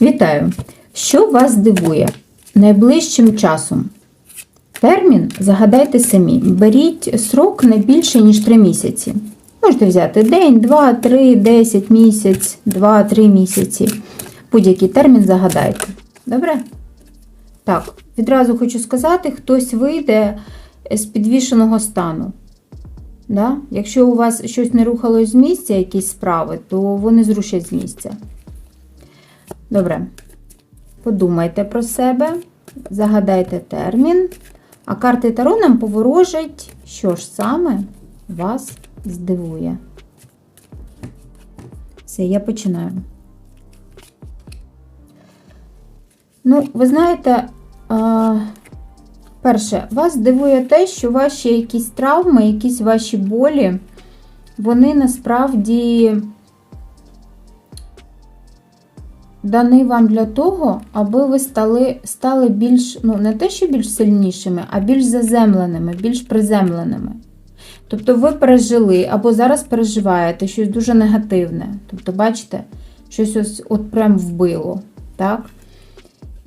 Вітаю! Що вас дивує найближчим часом? Термін загадайте самі. Беріть срок не більше, ніж 3 місяці. Можете взяти день, 2, 3, 10 місяць, 2, 3 місяці. Будь-який термін загадайте. Добре? Так, відразу хочу сказати, хтось вийде з підвішеного стану. Да? Якщо у вас щось не рухалось з місця, якісь справи, то вони зрушать з місця. Добре. Подумайте про себе, загадайте термін, а карти Таро нам поворожать, що ж саме вас здивує. Все, я починаю. Ну, ви знаєте, перше, вас здивує те, що ваші якісь травми, якісь ваші болі, вони насправді даний вам для того, аби ви стали, стали більш, ну, не те, що більш сильнішими, а більш заземленими, більш приземленими. Тобто ви пережили або зараз переживаєте щось дуже негативне. Тобто, бачите, щось ось от прям вбило. Так?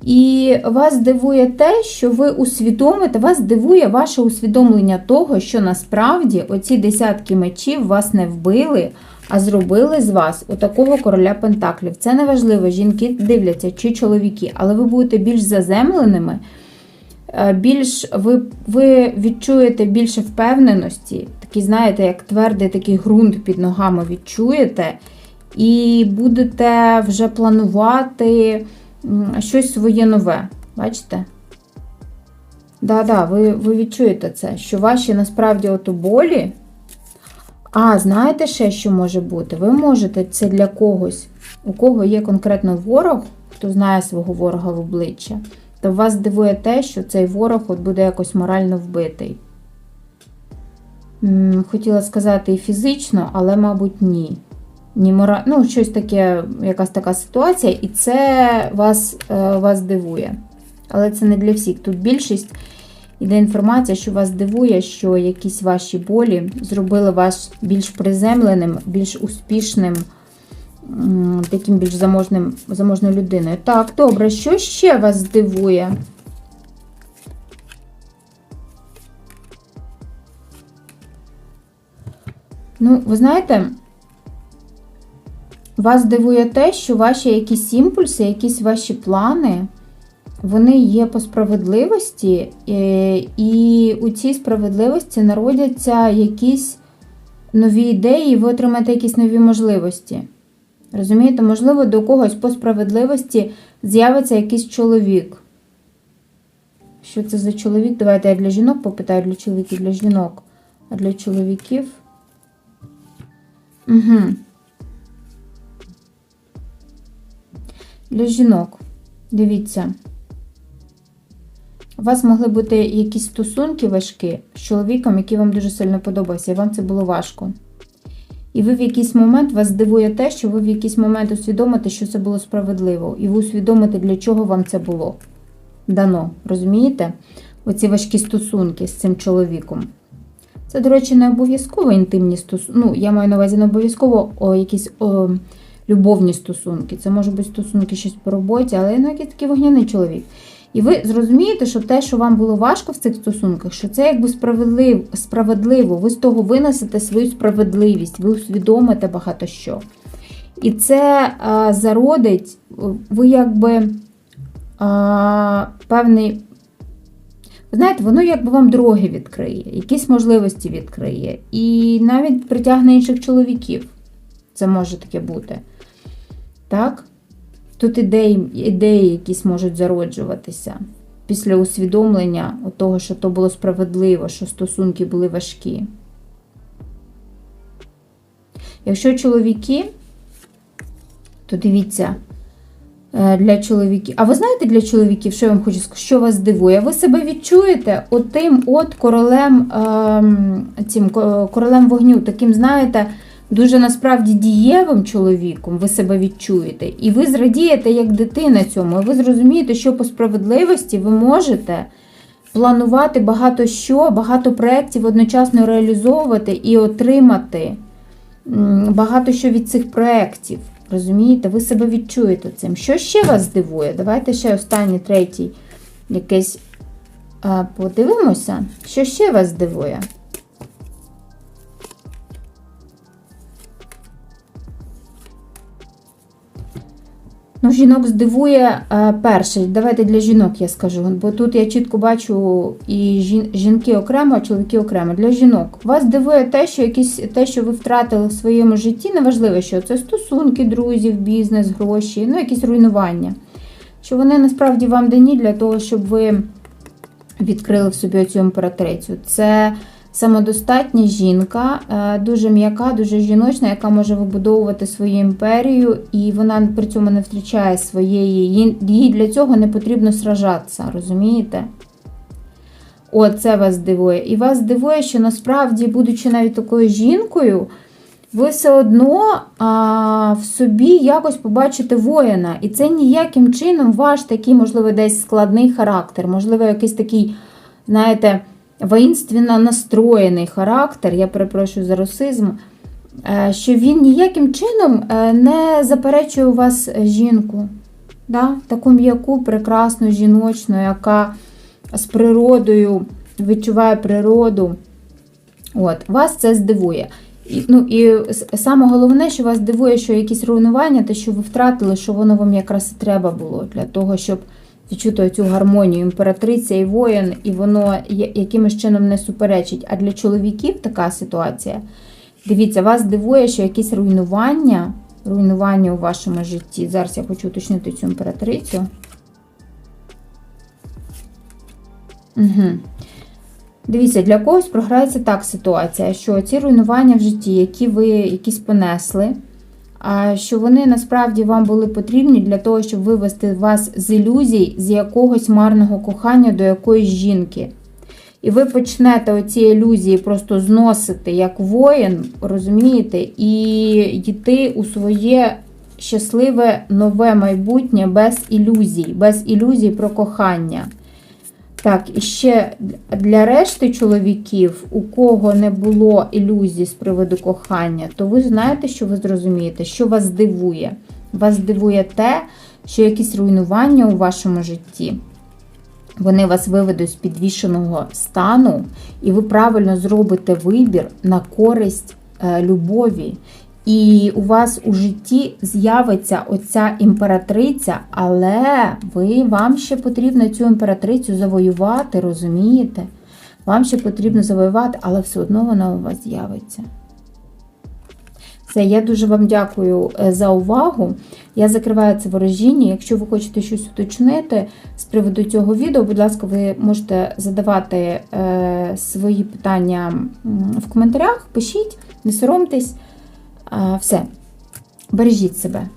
І вас дивує те, що ви усвідомите, вас дивує ваше усвідомлення того, що насправді оці десятки мечів вас не вбили, а зробили з вас отакого короля Пентаклів. Це не важливо, жінки дивляться чи чоловіки, але ви будете більш заземленими, е, більш ви, ви відчуєте більше впевненості, такий, знаєте, як твердий такий ґрунт під ногами відчуєте, і будете вже планувати щось своє нове. Бачите? Да-да, ви, ви відчуєте це, що ваші насправді ото болі. А, знаєте ще, що може бути? Ви можете це для когось, у кого є конкретно ворог, хто знає свого ворога в обличчя, то вас дивує те, що цей ворог от буде якось морально вбитий. Хотіла сказати і фізично, але, мабуть, ні. Ні мора... Ну, щось таке, якась така ситуація, і це вас, е, вас дивує. Але це не для всіх. Тут більшість іде інформація, що вас дивує, що якісь ваші болі зробили вас більш приземленим, більш успішним, таким більш заможним, заможною людиною. Так, добре, що ще вас здивує? Ну, ви знаєте, вас дивує те, що ваші якісь імпульси, якісь ваші плани, вони є по справедливості, е, і у цій справедливості народяться якісь нові ідеї, і ви отримаєте якісь нові можливості. Розумієте, можливо, до когось по справедливості з'явиться якийсь чоловік. Що це за чоловік? Давайте я для жінок попитаю, для чоловіків, для жінок. А для чоловіків. Угу. Для жінок. Дивіться. У вас могли бути якісь стосунки важкі з чоловіком, який вам дуже сильно подобався, і вам це було важко. І ви в якийсь момент вас здивує те, що ви в якийсь момент усвідомите, що це було справедливо. І ви усвідомите, для чого вам це було дано. Розумієте? Оці важкі стосунки з цим чоловіком. Це, до речі, не обов'язково інтимні стосунки. Ну, я маю на увазі не обов'язково о, якісь о, любовні стосунки. Це можуть бути стосунки щось по роботі, але ну, якийсь такий вогняний чоловік. І ви зрозумієте, що те, що вам було важко в цих стосунках, що це якби справедлив, справедливо, ви з того винесете свою справедливість, ви усвідомите багато що. І це а, зародить, ви якби а, певний. Знаєте, воно якби вам дороги відкриє, якісь можливості відкриє. І навіть притягне інших чоловіків. Це може таке бути. Так? Тут ідеї, ідеї якісь можуть зароджуватися після усвідомлення того, що то було справедливо, що стосунки були важкі. Якщо чоловіки, то дивіться, е, для чоловіків. А ви знаєте для чоловіків, що я вам хочу сказати, що вас дивує? Ви себе відчуєте отим от королем, ем, цим королем вогню, таким, знаєте, дуже насправді дієвим чоловіком ви себе відчуєте, і ви зрадієте як дитина цьому, і ви зрозумієте, що по справедливості ви можете планувати багато що, багато проєктів одночасно реалізовувати і отримати багато що від цих проєктів. Розумієте, ви себе відчуєте цим. Що ще вас здивує? Давайте ще останній, третій якийсь подивимося, що ще вас здивує. Ну, жінок здивує е, перший. Давайте для жінок я скажу. Бо тут я чітко бачу і жінки окремо, а чоловіки окремо. Для жінок. Вас дивує те, що якісь те, що ви втратили в своєму житті, неважливо, що це стосунки, друзів, бізнес, гроші, ну якісь руйнування. Що вони насправді вам дані для того, щоб ви відкрили в собі цю імператрицю. Це самодостатня жінка, е, дуже м'яка, дуже жіночна, яка може вибудовувати свою імперію, і вона при цьому не втрачає своєї. їй- для цього не потрібно сражатися, розумієте? О, це вас дивує. І вас дивує, що насправді, будучи навіть такою жінкою, ви все одно а, в собі якось побачите воїна. І це ніяким чином ваш такий, можливо, десь складний характер, можливо, якийсь такий, знаєте, воїнственно настроєний характер, я перепрошую за русизм, е, що він ніяким чином е, не заперечує у вас жінку. Да? Таку м'яку, прекрасну жіночну, яка з природою відчуває природу. От, вас це здивує. І, ну, і саме головне, що вас дивує, що якісь руйнування, те, що ви втратили, що воно вам якраз і треба було для того, щоб відчути цю гармонію імператриця і воїн, і воно якимось чином не суперечить. А для чоловіків така ситуація. Дивіться, вас дивує, що якісь руйнування, руйнування у вашому житті. Зараз я хочу уточнити цю імператрицю. Угу. Дивіться, для когось програється так ситуація, що ці руйнування в житті, які ви якісь понесли, що вони насправді вам були потрібні для того, щоб вивести вас з ілюзій, з якогось марного кохання до якоїсь жінки. І ви почнете оці ілюзії просто зносити як воїн, розумієте, і йти у своє щасливе нове майбутнє без ілюзій, без ілюзій про кохання. Так, і ще для решти чоловіків, у кого не було ілюзій з приводу кохання, то ви знаєте, що ви зрозумієте, що вас здивує. Вас здивує те, що якісь руйнування у вашому житті. Вони вас виведуть з підвішеного стану, і ви правильно зробите вибір на користь е, любові. І у вас у житті з'явиться оця імператриця, але ви, вам ще потрібно цю імператрицю завоювати, розумієте? Вам ще потрібно завоювати, але все одно вона у вас з'явиться. Все, я дуже вам дякую е, за увагу. Я закриваю це ворожіння. Якщо ви хочете щось уточнити з приводу цього відео, будь ласка, ви можете задавати е, свої питання в коментарях, пишіть, не соромтесь. Все, бережіть себе.